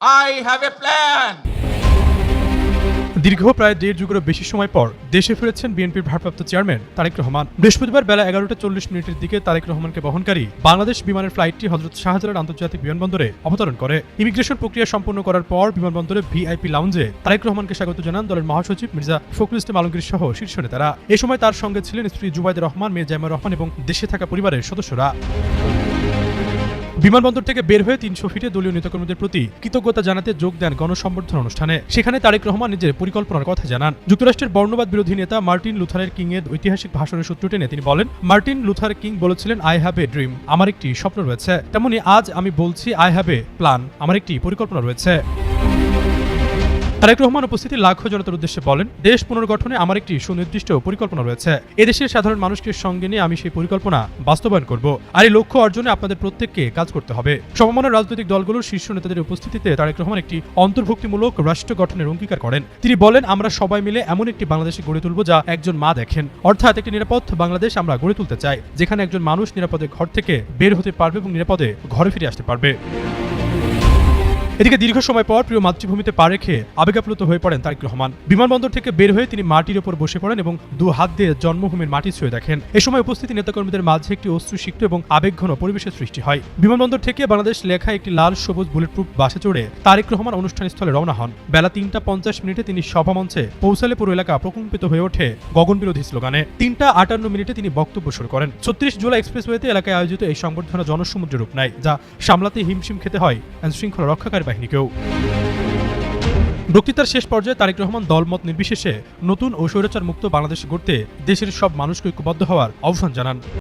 I have a plan. দীর্ঘ প্রায় দেড় যুগেরও বেশি সময় পর দেশে ফিরেছেন বিএনপির ভারপ্রাপ্ত চেয়ারম্যান তারেক রহমান। বৃহস্পতিবার বেলা এগারোটা চল্লিশ মিনিটের দিকে তারেক রহমানকে বহনকারী বাংলাদেশ বিমানের ফ্লাইটটি হজরত শাহজালাল আন্তর্জাতিক বিমানবন্দরে অবতরণ করে। ইমিগ্রেশন প্রক্রিয়া সম্পন্ন করার পর বিমানবন্দরে ভিআইপি লাউঞ্জে তারেক রহমানকে স্বাগত জানান দলের মহাসচিব মির্জা ফখরুল ইসলাম আলমগীর সহ শীর্ষ নেতারা। এ সময় তার সঙ্গে ছিলেন স্ত্রী জুবাইদা রহমান মেয়ে জাইমা রহমান এবং দেশে থাকা পরিবারের সদস্যরা। বিমানবন্দর থেকে বের হয়ে তিনশো ফিটে দলীয় নেতাকর্মীদের প্রতি কৃতজ্ঞতা জানাতে যোগ দেন গণসম্বর্ধনা অনুষ্ঠানে। সেখানে তারেক রহমান নিজের পরিকল্পনার কথা জানান। যুক্তরাষ্ট্রের বর্ণবাদ বিরোধী নেতা মার্টিন লুথারের কিং এর ঐতিহাসিক ভাষণের সূত্র টেনে তিনি বলেন, মার্টিন লুথার কিং বলেছিলেন আই হ্যাভ এ ড্রিম আমার একটি স্বপ্ন রয়েছে। তেমনি আজ আমি বলছি আই হ্যাভ এ প্ল্যান আমার একটি পরিকল্পনা রয়েছে। তারেক রহমান উপস্থিতি লাখো জনতার উদ্দেশ্যে বলেন, দেশ পুনর্গঠনে আমার একটি সুনির্দিষ্ট পরিকল্পনা রয়েছে। এদেশের সাধারণ মানুষকে সঙ্গে নিয়ে আমি সেই পরিকল্পনা বাস্তবায়ন করব। আর এই লক্ষ্য অর্জনে আপনাদের প্রত্যেককে কাজ করতে হবে। সমমানের রাজনৈতিক দলগুলোর শীর্ষ নেতাদের উপস্থিতিতে তারেক রহমান একটি অন্তর্ভুক্তিমূলক রাষ্ট্র গঠনের অঙ্গীকার করেন। তিনি বলেন, আমরা সবাই মিলে এমন একটি বাংলাদেশে গড়ে তুলব যা একজন মা দেখেন। অর্থাৎ একটি নিরাপদ বাংলাদেশ আমরা গড়ে তুলতে চাই, যেখানে একজন মানুষ নিরাপদে ঘর থেকে বের হতে পারবে এবং নিরাপদে ঘরে ফিরে আসতে পারবে। এদিকে দীর্ঘ সময় পর প্রিয় মাতৃভূমিতে পা রেখে আবেগাপ্লুত হয়ে পড়েন তারেক রহমান। বিমানবন্দর থেকে বের হয়ে তিনি মাটির ওপর বসে পড়েন এবং দু হাত দিয়ে জন্মভূমির মাটি ছুঁয়ে দেখেন। এ সময় উপস্থিত নেতাকর্মীদের মাঝে একটি অশ্রুসিক্ত এবং আবেগঘন পরিবেশের সৃষ্টি হয়। বিমানবন্দর থেকে বাংলাদেশ লেখা একটি লাল সবুজ বুলেট প্রুফ বাসে চড়ে তারেক রহমান অনুষ্ঠান স্থলে রওনা হন। বেলা তিনটা পঞ্চাশ মিনিটে তিনি সভামঞ্চে পৌঁছালে পুরো এলাকা প্রকম্পিত হয়ে ওঠে গগন বিরোধী স্লোগানে। তিনটা আটান্ন মিনিটে তিনি বক্তব্য শুরু করেন। ছত্রিশ জুলাই এক্সপ্রেসওয়েতে এলাকায় আয়োজিত এই সংবর্ধনা জনসমুদ্রের রূপ নেয়, যা সামলাতে হিমশিম খেতে হয় আইন শৃঙ্খলা রক্ষাকারী বাহিনীকেও বক্তৃতার শেষ পর্যায়ে তারেক রহমান দলমত নির্বিশেষে নতুন ও স্বৈরাচার মুক্ত বাংলাদেশ গড়তে দেশের সব মানুষকে ঐক্যবদ্ধ হওয়ার আহ্বান জানান।